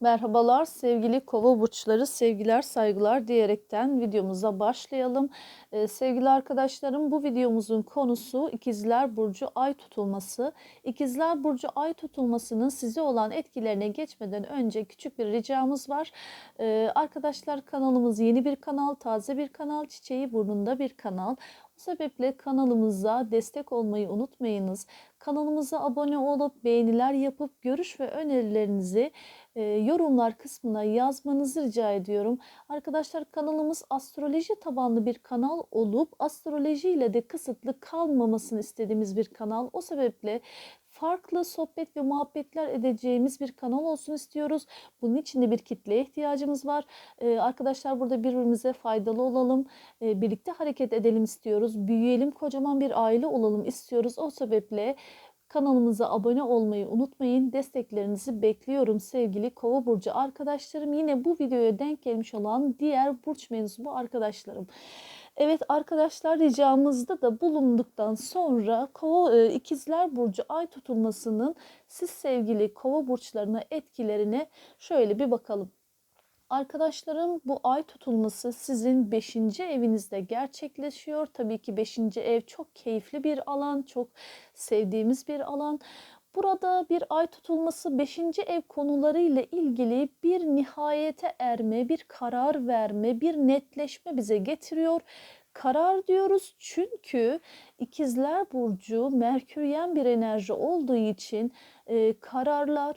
Merhabalar sevgili kova burçları, sevgiler, saygılar diyerekten videomuza başlayalım. Ee, sevgili arkadaşlarım bu videomuzun konusu ikizler burcu ay tutulması. İkizler burcu ay tutulmasının size olan etkilerine geçmeden önce küçük bir ricamız var. Ee, arkadaşlar kanalımız yeni bir kanal, taze bir kanal, çiçeği burnunda bir kanal. Bu sebeple kanalımıza destek olmayı unutmayınız. Kanalımıza abone olup beğeniler yapıp görüş ve önerilerinizi e, yorumlar kısmına yazmanızı rica ediyorum. Arkadaşlar kanalımız astroloji tabanlı bir kanal olup astroloji ile de kısıtlı kalmamasını istediğimiz bir kanal. O sebeple farklı sohbet ve muhabbetler edeceğimiz bir kanal olsun istiyoruz. Bunun için de bir kitleye ihtiyacımız var. Ee, arkadaşlar burada birbirimize faydalı olalım. Ee, birlikte hareket edelim istiyoruz. Büyüyelim, kocaman bir aile olalım istiyoruz. O sebeple Kanalımıza abone olmayı unutmayın. Desteklerinizi bekliyorum sevgili Kova burcu arkadaşlarım. Yine bu videoya denk gelmiş olan diğer burç mensubu arkadaşlarım. Evet arkadaşlar ricamızda da bulunduktan sonra Kova e, ikizler burcu ay tutulmasının siz sevgili Kova burçlarına etkilerine şöyle bir bakalım. Arkadaşlarım bu ay tutulması sizin 5. evinizde gerçekleşiyor. Tabii ki 5. ev çok keyifli bir alan, çok sevdiğimiz bir alan. Burada bir ay tutulması 5. ev konuları ile ilgili bir nihayete erme, bir karar verme, bir netleşme bize getiriyor. Karar diyoruz çünkü ikizler burcu merküryen bir enerji olduğu için e, kararlar,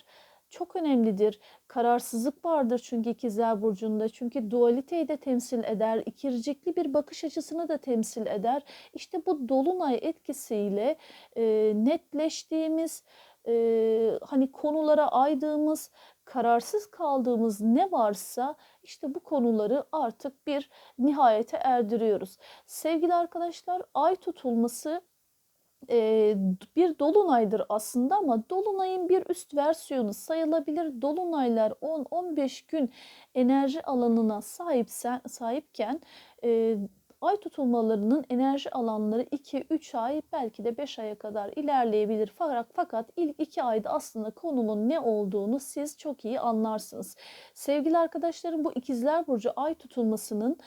çok önemlidir. Kararsızlık vardır çünkü ikizler burcunda. Çünkü dualiteyi de temsil eder. ikircikli bir bakış açısını da temsil eder. İşte bu dolunay etkisiyle e, netleştiğimiz, e, hani konulara aydığımız, kararsız kaldığımız ne varsa işte bu konuları artık bir nihayete erdiriyoruz. Sevgili arkadaşlar ay tutulması bir dolunaydır aslında ama dolunayın bir üst versiyonu sayılabilir. Dolunaylar 10-15 gün enerji alanına sahipsen, sahipken ay tutulmalarının enerji alanları 2-3 ay belki de 5 aya kadar ilerleyebilir. Fakat, fakat ilk 2 ayda aslında konumun ne olduğunu siz çok iyi anlarsınız. Sevgili arkadaşlarım bu ikizler burcu ay tutulmasının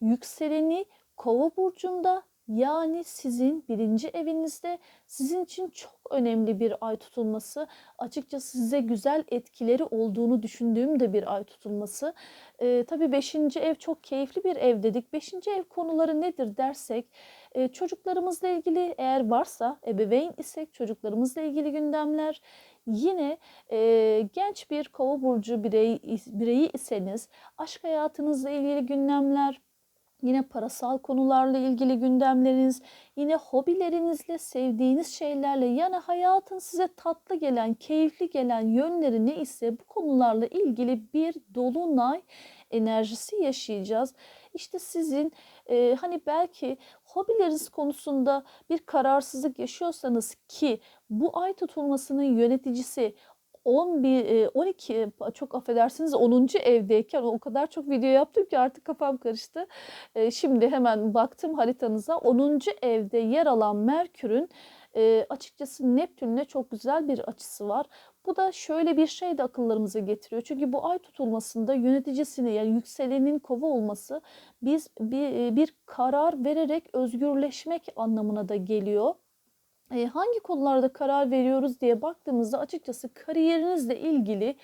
yükseleni kova burcunda yani sizin birinci evinizde sizin için çok önemli bir ay tutulması. Açıkçası size güzel etkileri olduğunu düşündüğüm de bir ay tutulması. Ee, tabii beşinci ev çok keyifli bir ev dedik. Beşinci ev konuları nedir dersek e, çocuklarımızla ilgili eğer varsa ebeveyn isek çocuklarımızla ilgili gündemler. Yine e, genç bir kova burcu birey, bireyi iseniz aşk hayatınızla ilgili gündemler, Yine parasal konularla ilgili gündemleriniz, yine hobilerinizle, sevdiğiniz şeylerle yani hayatın size tatlı gelen, keyifli gelen yönleri ne ise bu konularla ilgili bir dolunay enerjisi yaşayacağız. İşte sizin e, hani belki hobileriniz konusunda bir kararsızlık yaşıyorsanız ki bu ay tutulmasının yöneticisi 11, 12 çok affedersiniz 10. evdeyken o kadar çok video yaptım ki artık kafam karıştı. Şimdi hemen baktım haritanıza 10. evde yer alan Merkür'ün açıkçası Neptün'le çok güzel bir açısı var. Bu da şöyle bir şey de akıllarımıza getiriyor. Çünkü bu ay tutulmasında yöneticisini yani yükselenin kova olması biz bir, bir karar vererek özgürleşmek anlamına da geliyor e, hangi konularda karar veriyoruz diye baktığımızda açıkçası kariyerinizle ilgili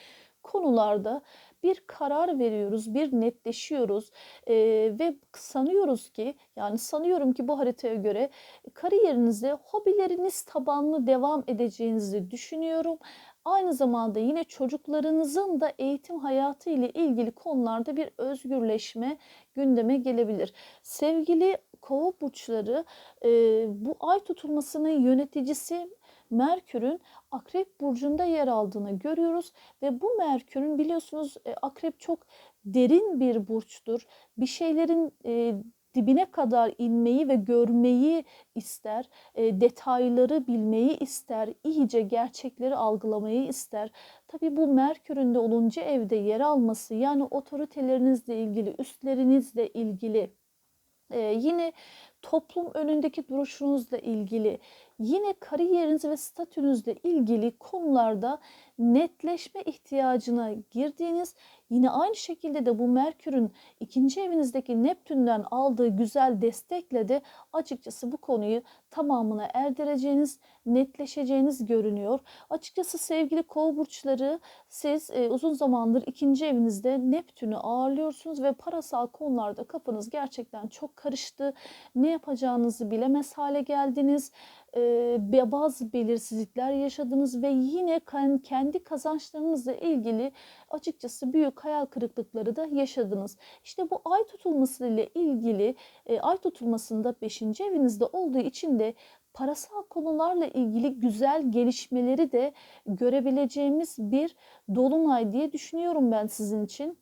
konularda bir karar veriyoruz, bir netleşiyoruz e, ve sanıyoruz ki yani sanıyorum ki bu haritaya göre kariyerinizde hobileriniz tabanlı devam edeceğinizi düşünüyorum. Aynı zamanda yine çocuklarınızın da eğitim hayatı ile ilgili konularda bir özgürleşme gündeme gelebilir. Sevgili kova burçları e, bu ay tutulmasının yöneticisi Merkür'ün Akrep burcunda yer aldığını görüyoruz ve bu Merkür'ün biliyorsunuz e, Akrep çok derin bir burçtur. Bir şeylerin e, dibine kadar inmeyi ve görmeyi ister, e, detayları bilmeyi ister, iyice gerçekleri algılamayı ister. Tabi bu Merkür'ün de 10. evde yer alması yani otoritelerinizle ilgili, üstlerinizle ilgili ee, yine toplum önündeki duruşunuzla ilgili, yine kariyeriniz ve statünüzle ilgili konularda netleşme ihtiyacına girdiğiniz yine aynı şekilde de bu Merkür'ün ikinci evinizdeki Neptün'den aldığı güzel destekle de açıkçası bu konuyu tamamına erdireceğiniz, netleşeceğiniz görünüyor. Açıkçası sevgili kova burçları siz e, uzun zamandır ikinci evinizde Neptün'ü ağırlıyorsunuz ve parasal konularda kafanız gerçekten çok karıştı. Ne yapacağınızı bilemez hale geldiniz e, bazı belirsizlikler yaşadınız ve yine kendi kazançlarınızla ilgili açıkçası büyük hayal kırıklıkları da yaşadınız. İşte bu ay tutulması ile ilgili e, ay tutulmasında 5. evinizde olduğu için de parasal konularla ilgili güzel gelişmeleri de görebileceğimiz bir dolunay diye düşünüyorum ben sizin için.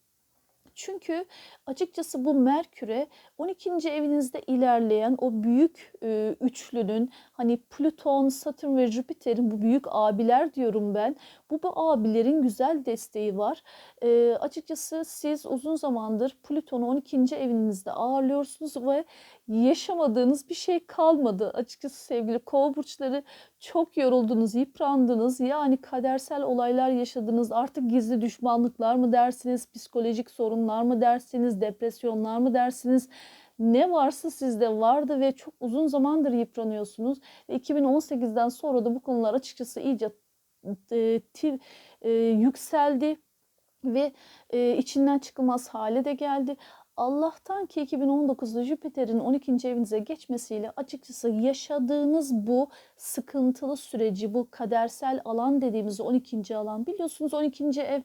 Çünkü açıkçası bu Merkür'e 12. evinizde ilerleyen o büyük e, üçlünün hani Plüton, Satürn ve Jüpiter'in bu büyük abiler diyorum ben. Bu bu abilerin güzel desteği var. E, açıkçası siz uzun zamandır Plüton'u 12. evinizde ağırlıyorsunuz ve yaşamadığınız bir şey kalmadı. Açıkçası sevgili kova burçları çok yoruldunuz, yıprandınız. Yani kadersel olaylar yaşadınız. Artık gizli düşmanlıklar mı dersiniz, psikolojik sorunlar mı dersiniz, depresyonlar mı dersiniz? ne varsa sizde vardı ve çok uzun zamandır yıpranıyorsunuz. Ve 2018'den sonra da bu konular açıkçası iyice e, tir, e, yükseldi ve e, içinden çıkılmaz hale de geldi. Allah'tan ki 2019'da Jüpiter'in 12. evinize geçmesiyle açıkçası yaşadığınız bu sıkıntılı süreci, bu kadersel alan dediğimiz 12. alan biliyorsunuz 12. ev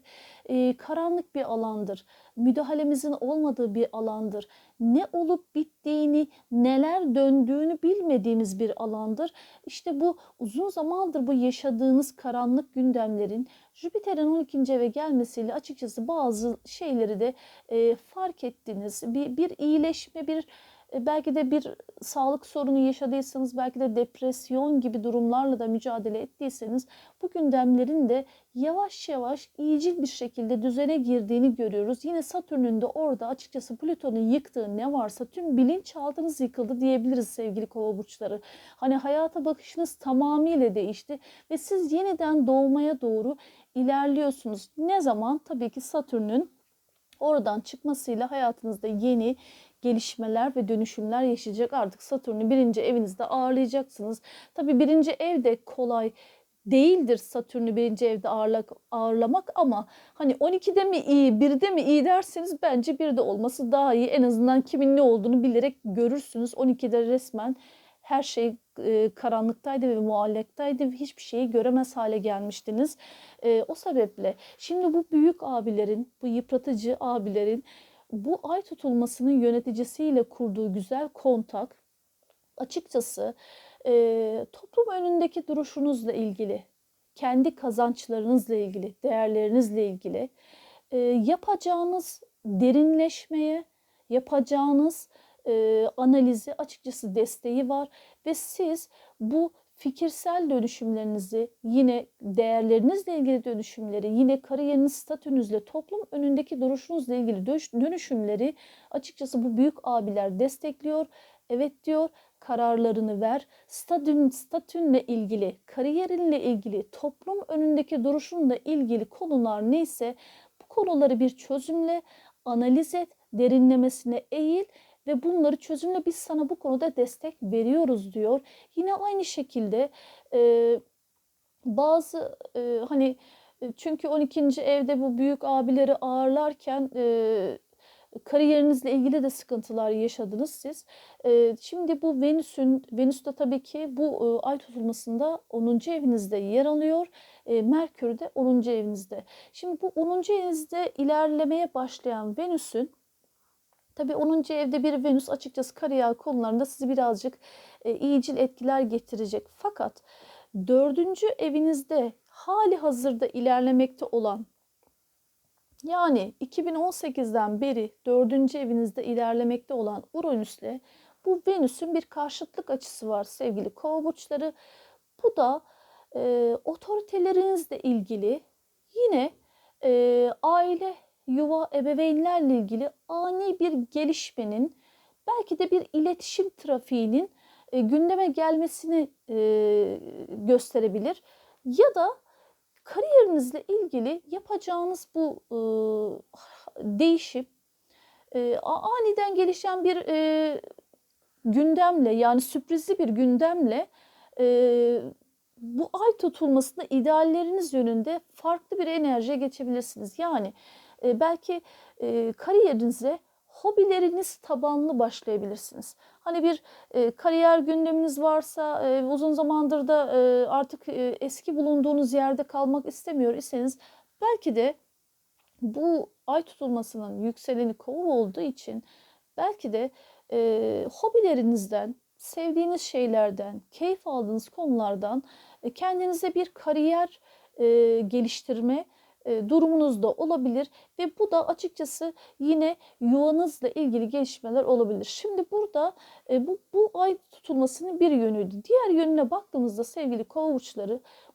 e, karanlık bir alandır. Müdahalemizin olmadığı bir alandır. Ne olup bittiğini, neler döndüğünü bilmediğimiz bir alandır. İşte bu uzun zamandır bu yaşadığınız karanlık gündemlerin Jüpiter'in 12. eve gelmesiyle açıkçası bazı şeyleri de e, fark ettiniz. Bir, bir iyileşme, bir belki de bir sağlık sorunu yaşadıysanız, belki de depresyon gibi durumlarla da mücadele ettiyseniz bu gündemlerin de yavaş yavaş iyicil bir şekilde düzene girdiğini görüyoruz. Yine Satürn'ün de orada açıkçası Plüton'un yıktığı ne varsa tüm bilinçaltınız yıkıldı diyebiliriz sevgili kova burçları. Hani hayata bakışınız tamamıyla değişti ve siz yeniden doğmaya doğru ilerliyorsunuz. Ne zaman? Tabii ki Satürn'ün oradan çıkmasıyla hayatınızda yeni gelişmeler ve dönüşümler yaşayacak. Artık Satürn'ü birinci evinizde ağırlayacaksınız. Tabii birinci evde kolay değildir Satürn'ü birinci evde ağırlak, ağırlamak ama hani 12'de mi iyi, 1'de mi iyi derseniz bence 1'de olması daha iyi. En azından kimin ne olduğunu bilerek görürsünüz. 12'de resmen her şey e, karanlıktaydı ve muallaktaydı ve hiçbir şeyi göremez hale gelmiştiniz. E, o sebeple şimdi bu büyük abilerin, bu yıpratıcı abilerin bu ay tutulmasının yöneticisiyle kurduğu güzel kontak açıkçası e, toplum önündeki duruşunuzla ilgili, kendi kazançlarınızla ilgili, değerlerinizle ilgili e, yapacağınız derinleşmeye, yapacağınız e, analizi açıkçası desteği var ve siz bu fikirsel dönüşümlerinizi, yine değerlerinizle ilgili dönüşümleri, yine kariyeriniz, statünüzle, toplum önündeki duruşunuzla ilgili dönüşümleri açıkçası bu büyük abiler destekliyor. Evet diyor, kararlarını ver. Statün, statünle ilgili, kariyerinle ilgili, toplum önündeki duruşunla ilgili konular neyse bu konuları bir çözümle analiz et, derinlemesine eğil ve bunları çözümle biz sana bu konuda destek veriyoruz diyor. Yine aynı şekilde e, bazı e, hani çünkü 12. evde bu büyük abileri ağırlarken e, kariyerinizle ilgili de sıkıntılar yaşadınız siz. E, şimdi bu Venüs'ün, Venüs de tabii ki bu e, ay tutulmasında 10. evinizde yer alıyor. E, Merkür de 10. evinizde. Şimdi bu 10. evinizde ilerlemeye başlayan Venüs'ün Tabii 10. evde bir Venüs açıkçası kariyer konularında sizi birazcık e, iyicil etkiler getirecek. Fakat 4. evinizde hali hazırda ilerlemekte olan yani 2018'den beri 4. evinizde ilerlemekte olan Uranüs'le bu Venüs'ün bir karşıtlık açısı var sevgili kova burçları. Bu da e, otoritelerinizle ilgili yine e, aile yuva, ebeveynlerle ilgili ani bir gelişmenin belki de bir iletişim trafiğinin e, gündeme gelmesini e, gösterebilir. Ya da kariyerinizle ilgili yapacağınız bu e, değişim e, aniden gelişen bir e, gündemle yani sürprizli bir gündemle e, bu ay tutulmasında idealleriniz yönünde farklı bir enerjiye geçebilirsiniz. Yani e, belki e, kariyerinize hobileriniz tabanlı başlayabilirsiniz. Hani bir e, kariyer gündeminiz varsa e, uzun zamandır da e, artık eski bulunduğunuz yerde kalmak istemiyor iseniz belki de bu ay tutulmasının yükseleni kova olduğu için belki de e, hobilerinizden, sevdiğiniz şeylerden, keyif aldığınız konulardan e, kendinize bir kariyer e, geliştirme durumunuz da olabilir ve bu da açıkçası yine yuvanızla ilgili gelişmeler olabilir. Şimdi burada e, bu, bu ay tutulmasının bir yönüydü. Diğer yönüne baktığımızda sevgili kova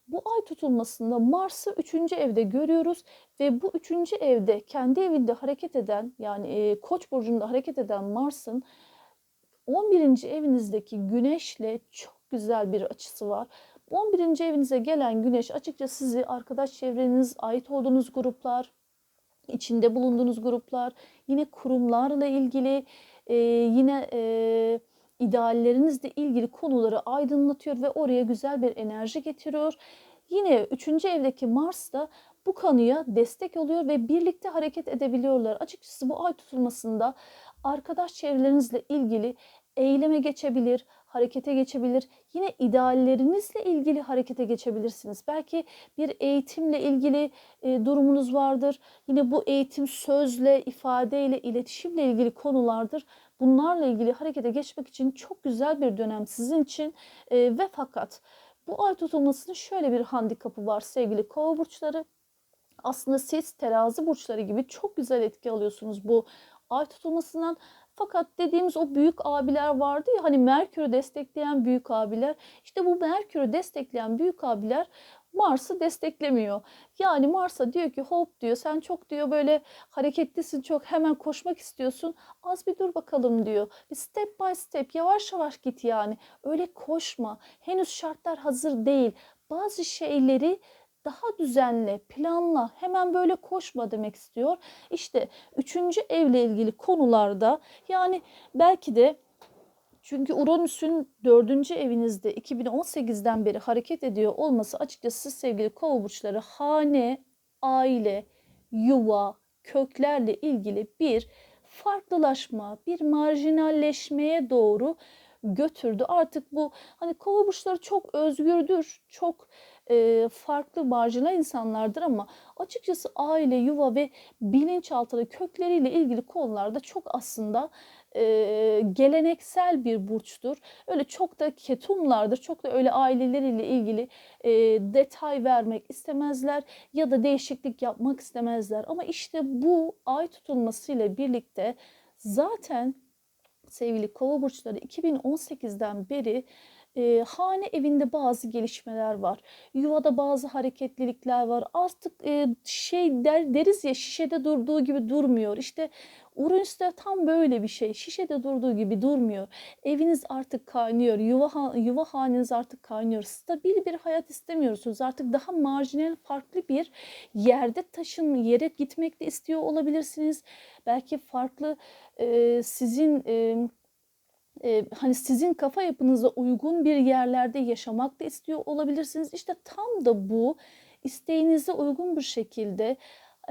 bu ay tutulmasında Mars'ı 3. evde görüyoruz ve bu 3. evde kendi evinde hareket eden yani e, Koç burcunda hareket eden Mars'ın 11. evinizdeki güneşle çok güzel bir açısı var. 11. evinize gelen güneş açıkça sizi arkadaş çevreniz, ait olduğunuz gruplar, içinde bulunduğunuz gruplar, yine kurumlarla ilgili, e, yine e, ideallerinizle ilgili konuları aydınlatıyor ve oraya güzel bir enerji getiriyor. Yine 3. evdeki Mars da bu konuya destek oluyor ve birlikte hareket edebiliyorlar. Açıkçası bu ay tutulmasında arkadaş çevrelerinizle ilgili eyleme geçebilir, harekete geçebilir. Yine ideallerinizle ilgili harekete geçebilirsiniz. Belki bir eğitimle ilgili e, durumunuz vardır. Yine bu eğitim sözle, ifadeyle, iletişimle ilgili konulardır. Bunlarla ilgili harekete geçmek için çok güzel bir dönem sizin için e, ve fakat bu ay tutulmasının şöyle bir handikapı var sevgili kova burçları. Aslında siz terazi burçları gibi çok güzel etki alıyorsunuz bu ay tutulmasından. Fakat dediğimiz o büyük abiler vardı ya hani Merkür'ü destekleyen büyük abiler. İşte bu Merkür'ü destekleyen büyük abiler Mars'ı desteklemiyor. Yani Mars'a diyor ki hop diyor sen çok diyor böyle hareketlisin çok hemen koşmak istiyorsun. Az bir dur bakalım diyor. Bir step by step yavaş yavaş git yani. Öyle koşma. Henüz şartlar hazır değil. Bazı şeyleri daha düzenli, planla, hemen böyle koşma demek istiyor. İşte üçüncü evle ilgili konularda yani belki de çünkü Uranüs'ün dördüncü evinizde 2018'den beri hareket ediyor olması açıkçası sevgili kova burçları hane, aile, yuva, köklerle ilgili bir farklılaşma, bir marjinalleşmeye doğru götürdü. Artık bu hani kova burçları çok özgürdür, çok e, farklı marjinal insanlardır ama açıkçası aile, yuva ve bilinçaltı kökleriyle ilgili konularda çok aslında e, geleneksel bir burçtur. Öyle çok da ketumlardır. Çok da öyle aileleriyle ilgili e, detay vermek istemezler ya da değişiklik yapmak istemezler. Ama işte bu ay tutulmasıyla birlikte zaten sevgili kova burçları 2018'den beri e, hane evinde bazı gelişmeler var. Yuvada bazı hareketlilikler var. Artık e, şey der, deriz ya şişede durduğu gibi durmuyor. İşte Uranüs'te tam böyle bir şey. Şişede durduğu gibi durmuyor. Eviniz artık kaynıyor. Yuva, yuva haneniz artık kaynıyor. Stabil bir hayat istemiyorsunuz. Artık daha marjinal farklı bir yerde taşın yere gitmek de istiyor olabilirsiniz. Belki farklı e, sizin... E, e, hani sizin kafa yapınıza uygun bir yerlerde yaşamak da istiyor olabilirsiniz. İşte tam da bu isteğinize uygun bir şekilde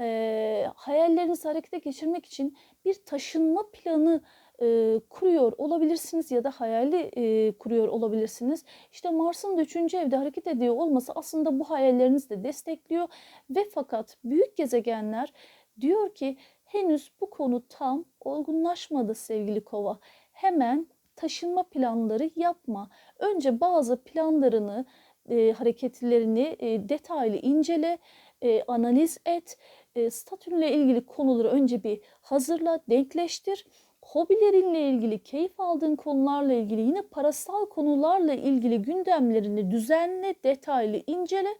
e, hayallerinizi harekete geçirmek için bir taşınma planı e, kuruyor olabilirsiniz ya da hayali e, kuruyor olabilirsiniz. İşte Mars'ın da 3. evde hareket ediyor olması aslında bu hayallerinizi de destekliyor ve fakat büyük gezegenler diyor ki henüz bu konu tam olgunlaşmadı sevgili kova. Hemen taşınma planları yapma. Önce bazı planlarını, e, hareketlerini e, detaylı incele, e, analiz et. E, statünle ilgili konuları önce bir hazırla, denkleştir. Hobilerinle ilgili, keyif aldığın konularla ilgili, yine parasal konularla ilgili gündemlerini düzenle, detaylı incele.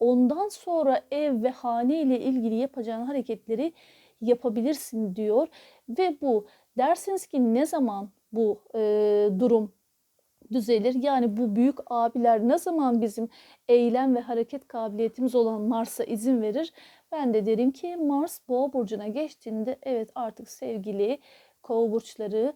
Ondan sonra ev ve hane ile ilgili yapacağın hareketleri yapabilirsin diyor. Ve bu dersiniz ki ne zaman bu e, durum düzelir. Yani bu büyük abiler ne zaman bizim eylem ve hareket kabiliyetimiz olan Mars'a izin verir? Ben de derim ki Mars Boğa burcuna geçtiğinde evet artık sevgili Kova burçları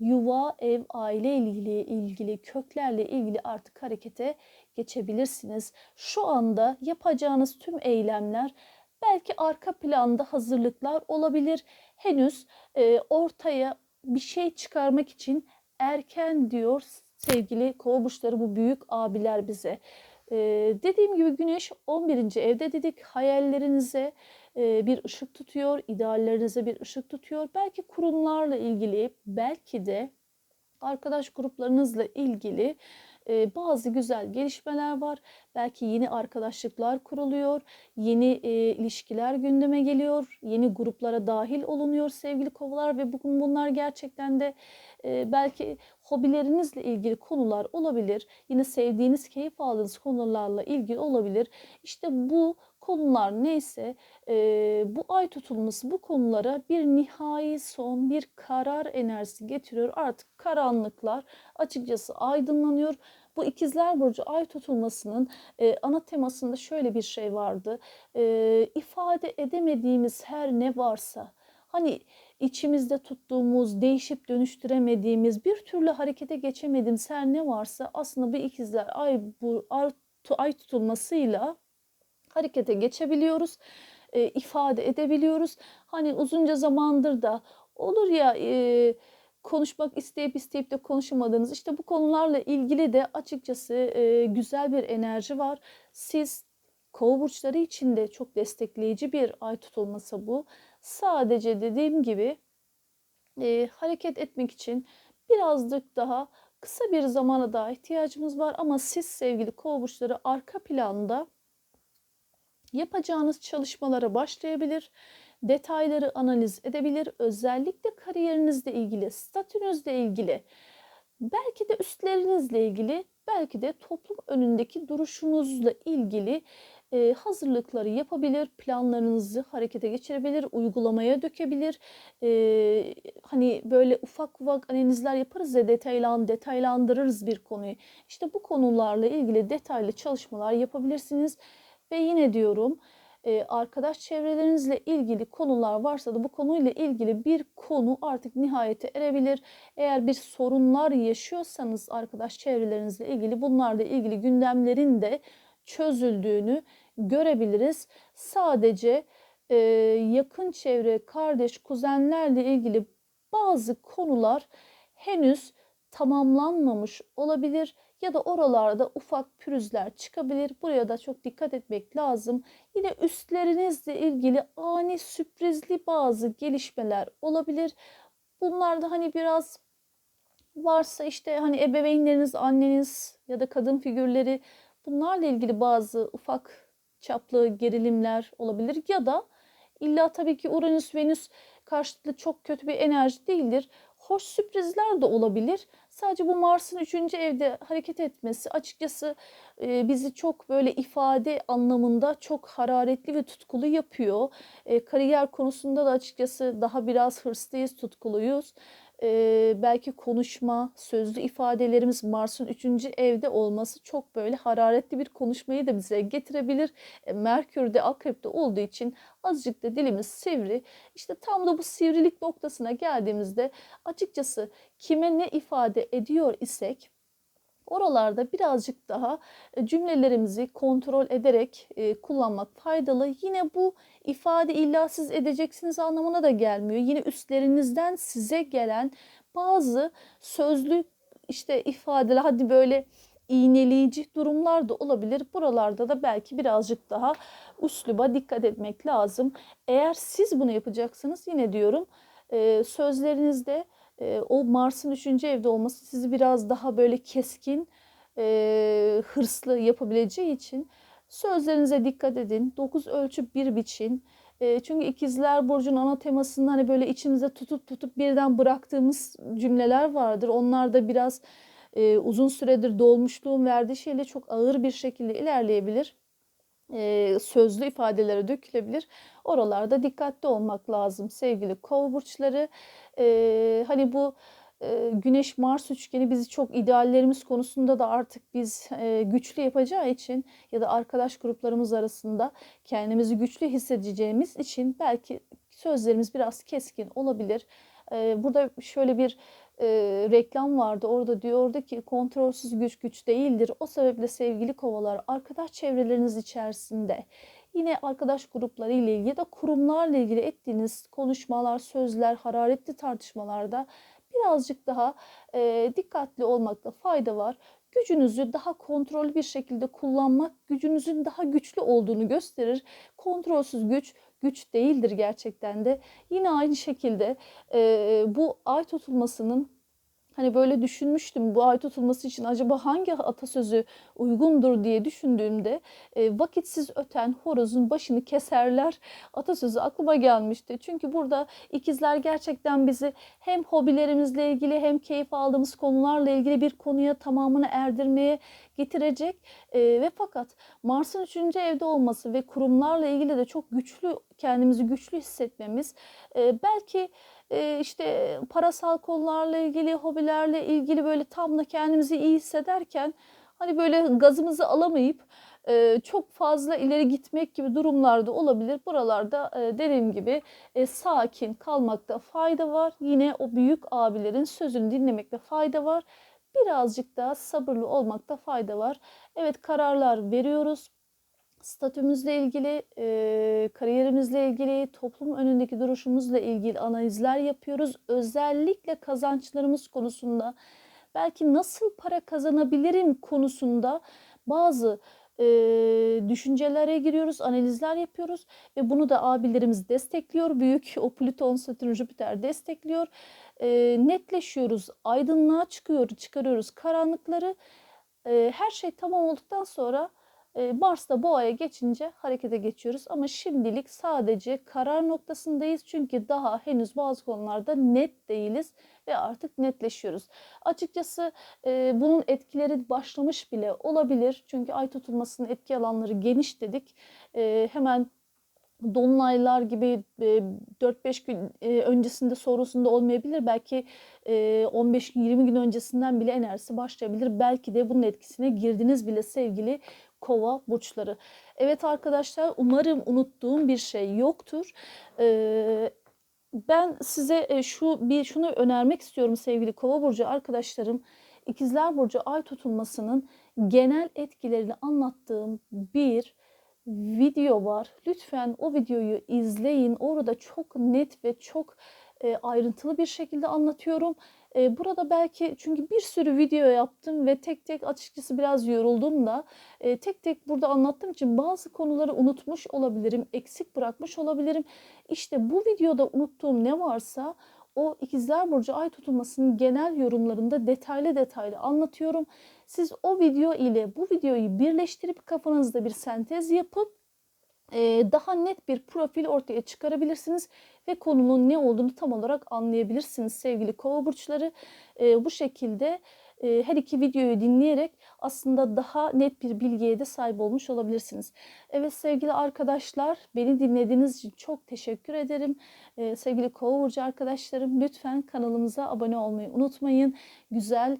yuva, ev, aile ile ilgili, köklerle ilgili artık harekete geçebilirsiniz. Şu anda yapacağınız tüm eylemler belki arka planda hazırlıklar olabilir. Henüz e, ortaya bir şey çıkarmak için erken diyor sevgili kova burçları bu büyük abiler bize. Ee, dediğim gibi güneş 11. evde dedik hayallerinize e, bir ışık tutuyor, ideallerinize bir ışık tutuyor. Belki kurumlarla ilgili, belki de arkadaş gruplarınızla ilgili e, bazı güzel gelişmeler var. Belki yeni arkadaşlıklar kuruluyor, yeni e, ilişkiler gündeme geliyor, yeni gruplara dahil olunuyor sevgili kovalar ve bugün bunlar gerçekten de e, belki hobilerinizle ilgili konular olabilir. Yine sevdiğiniz, keyif aldığınız konularla ilgili olabilir. İşte bu konular neyse e, bu ay tutulması bu konulara bir nihai son, bir karar enerjisi getiriyor. Artık karanlıklar açıkçası aydınlanıyor. Bu ikizler burcu ay tutulmasının e, ana temasında şöyle bir şey vardı. E, ifade edemediğimiz her ne varsa hani içimizde tuttuğumuz, değişip dönüştüremediğimiz, bir türlü harekete geçemediğimiz her ne varsa aslında bu ikizler ay bu ay tutulmasıyla harekete geçebiliyoruz, e, ifade edebiliyoruz. Hani uzunca zamandır da olur ya e, konuşmak isteyip isteyip de konuşamadığınız işte bu konularla ilgili de açıkçası e, güzel bir enerji var. Siz kova burçları için de çok destekleyici bir ay tutulması bu. Sadece dediğim gibi e, hareket etmek için birazcık daha kısa bir zamana daha ihtiyacımız var ama siz sevgili kova burçları arka planda yapacağınız çalışmalara başlayabilir, detayları analiz edebilir, özellikle kariyerinizle ilgili, statünüzle ilgili, belki de üstlerinizle ilgili, belki de toplum önündeki duruşunuzla ilgili e, hazırlıkları yapabilir, planlarınızı harekete geçirebilir, uygulamaya dökebilir. E, hani böyle ufak ufak analizler yaparız ya detaylan, detaylandırırız bir konuyu. İşte bu konularla ilgili detaylı çalışmalar yapabilirsiniz. Ve yine diyorum e, arkadaş çevrelerinizle ilgili konular varsa da bu konuyla ilgili bir konu artık nihayete erebilir. Eğer bir sorunlar yaşıyorsanız arkadaş çevrelerinizle ilgili bunlarla ilgili gündemlerin de çözüldüğünü görebiliriz. Sadece e, yakın çevre, kardeş, kuzenlerle ilgili bazı konular henüz tamamlanmamış olabilir ya da oralarda ufak pürüzler çıkabilir. Buraya da çok dikkat etmek lazım. Yine üstlerinizle ilgili ani sürprizli bazı gelişmeler olabilir. Bunlar da hani biraz varsa işte hani ebeveynleriniz, anneniz ya da kadın figürleri bunlarla ilgili bazı ufak çaplı gerilimler olabilir ya da illa tabii ki Uranüs, Venüs karşılıklı çok kötü bir enerji değildir. Hoş sürprizler de olabilir. Sadece bu Mars'ın üçüncü evde hareket etmesi açıkçası e, bizi çok böyle ifade anlamında çok hararetli ve tutkulu yapıyor. E, kariyer konusunda da açıkçası daha biraz hırslıyız, tutkuluyuz e, belki konuşma, sözlü ifadelerimiz Mars'ın üçüncü evde olması çok böyle hararetli bir konuşmayı da bize getirebilir. E, Merkür de akrepte olduğu için azıcık da dilimiz sivri. İşte tam da bu sivrilik noktasına geldiğimizde açıkçası kime ne ifade ediyor isek Oralarda birazcık daha e, cümlelerimizi kontrol ederek e, kullanmak faydalı. Yine bu ifade illa siz edeceksiniz anlamına da gelmiyor. Yine üstlerinizden size gelen bazı sözlü işte ifadeler hadi böyle iğneleyici durumlar da olabilir. Buralarda da belki birazcık daha üsluba dikkat etmek lazım. Eğer siz bunu yapacaksınız yine diyorum e, sözlerinizde o Mars'ın üçüncü evde olması sizi biraz daha böyle keskin, e, hırslı yapabileceği için sözlerinize dikkat edin. 9 ölçü bir biçin. E, çünkü ikizler burcun ana temasında hani böyle içimize tutup tutup birden bıraktığımız cümleler vardır. Onlar da biraz e, uzun süredir dolmuşluğun verdiği şeyle çok ağır bir şekilde ilerleyebilir e, sözlü ifadelere dökülebilir. Oralarda dikkatli olmak lazım sevgili kova burçları. E, hani bu e, Güneş Mars üçgeni bizi çok ideallerimiz konusunda da artık biz e, güçlü yapacağı için ya da arkadaş gruplarımız arasında kendimizi güçlü hissedeceğimiz için belki sözlerimiz biraz keskin olabilir. Burada şöyle bir e, reklam vardı. Orada diyordu ki kontrolsüz güç güç değildir. O sebeple sevgili kovalar arkadaş çevreleriniz içerisinde yine arkadaş grupları ile ilgili ya da kurumlarla ilgili ettiğiniz konuşmalar, sözler, hararetli tartışmalarda birazcık daha e, dikkatli olmakta fayda var. Gücünüzü daha kontrollü bir şekilde kullanmak gücünüzün daha güçlü olduğunu gösterir. Kontrolsüz güç güç değildir gerçekten de. Yine aynı şekilde e, bu ay tutulmasının Hani böyle düşünmüştüm bu ay tutulması için acaba hangi atasözü uygundur diye düşündüğümde e, vakitsiz öten horozun başını keserler atasözü aklıma gelmişti. Çünkü burada ikizler gerçekten bizi hem hobilerimizle ilgili hem keyif aldığımız konularla ilgili bir konuya tamamını erdirmeye getirecek e, ve fakat Mars'ın üçüncü evde olması ve kurumlarla ilgili de çok güçlü kendimizi güçlü hissetmemiz e, belki e, işte parasal konularla ilgili hobilerle ilgili böyle tam da kendimizi iyi hissederken hani böyle gazımızı alamayıp e, çok fazla ileri gitmek gibi durumlarda olabilir. Buralarda e, dediğim gibi e, sakin kalmakta fayda var. Yine o büyük abilerin sözünü dinlemekte fayda var birazcık daha sabırlı olmakta fayda var. Evet kararlar veriyoruz. Statümüzle ilgili, e, kariyerimizle ilgili, toplum önündeki duruşumuzla ilgili analizler yapıyoruz. Özellikle kazançlarımız konusunda, belki nasıl para kazanabilirim konusunda bazı e, düşüncelere giriyoruz, analizler yapıyoruz ve bunu da abilerimiz destekliyor. Büyük o Plüton, Satürn, Jüpiter destekliyor. E, netleşiyoruz, aydınlığa çıkıyor, çıkarıyoruz karanlıkları. E, her şey tamam olduktan sonra Mars'ta boğaya geçince harekete geçiyoruz ama şimdilik sadece karar noktasındayız çünkü daha henüz bazı konularda net değiliz ve artık netleşiyoruz. Açıkçası bunun etkileri başlamış bile olabilir çünkü ay tutulmasının etki alanları geniş dedik. Hemen dolunaylar gibi 4-5 gün öncesinde sonrasında olmayabilir. Belki 15-20 gün öncesinden bile enerjisi başlayabilir. Belki de bunun etkisine girdiniz bile sevgili kova burçları. Evet arkadaşlar umarım unuttuğum bir şey yoktur. Ben size şu bir şunu önermek istiyorum sevgili kova burcu arkadaşlarım. İkizler burcu ay tutulmasının genel etkilerini anlattığım bir video var. Lütfen o videoyu izleyin. Orada çok net ve çok e, ayrıntılı bir şekilde anlatıyorum. E, burada belki çünkü bir sürü video yaptım ve tek tek açıkçası biraz yoruldum da e, tek tek burada anlattığım için bazı konuları unutmuş olabilirim, eksik bırakmış olabilirim. İşte bu videoda unuttuğum ne varsa o ikizler burcu ay tutulmasının genel yorumlarında detaylı detaylı anlatıyorum. Siz o video ile bu videoyu birleştirip kafanızda bir sentez yapıp daha net bir profil ortaya çıkarabilirsiniz ve konunun ne olduğunu tam olarak anlayabilirsiniz sevgili kova burçları. Bu şekilde her iki videoyu dinleyerek aslında daha net bir bilgiye de sahip olmuş olabilirsiniz. Evet sevgili arkadaşlar beni dinlediğiniz için çok teşekkür ederim. Sevgili Kova Burcu arkadaşlarım lütfen kanalımıza abone olmayı unutmayın. Güzel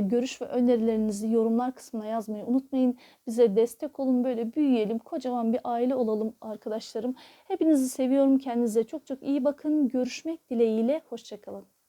görüş ve önerilerinizi yorumlar kısmına yazmayı unutmayın. Bize destek olun böyle büyüyelim kocaman bir aile olalım arkadaşlarım. Hepinizi seviyorum kendinize çok çok iyi bakın. Görüşmek dileğiyle hoşçakalın.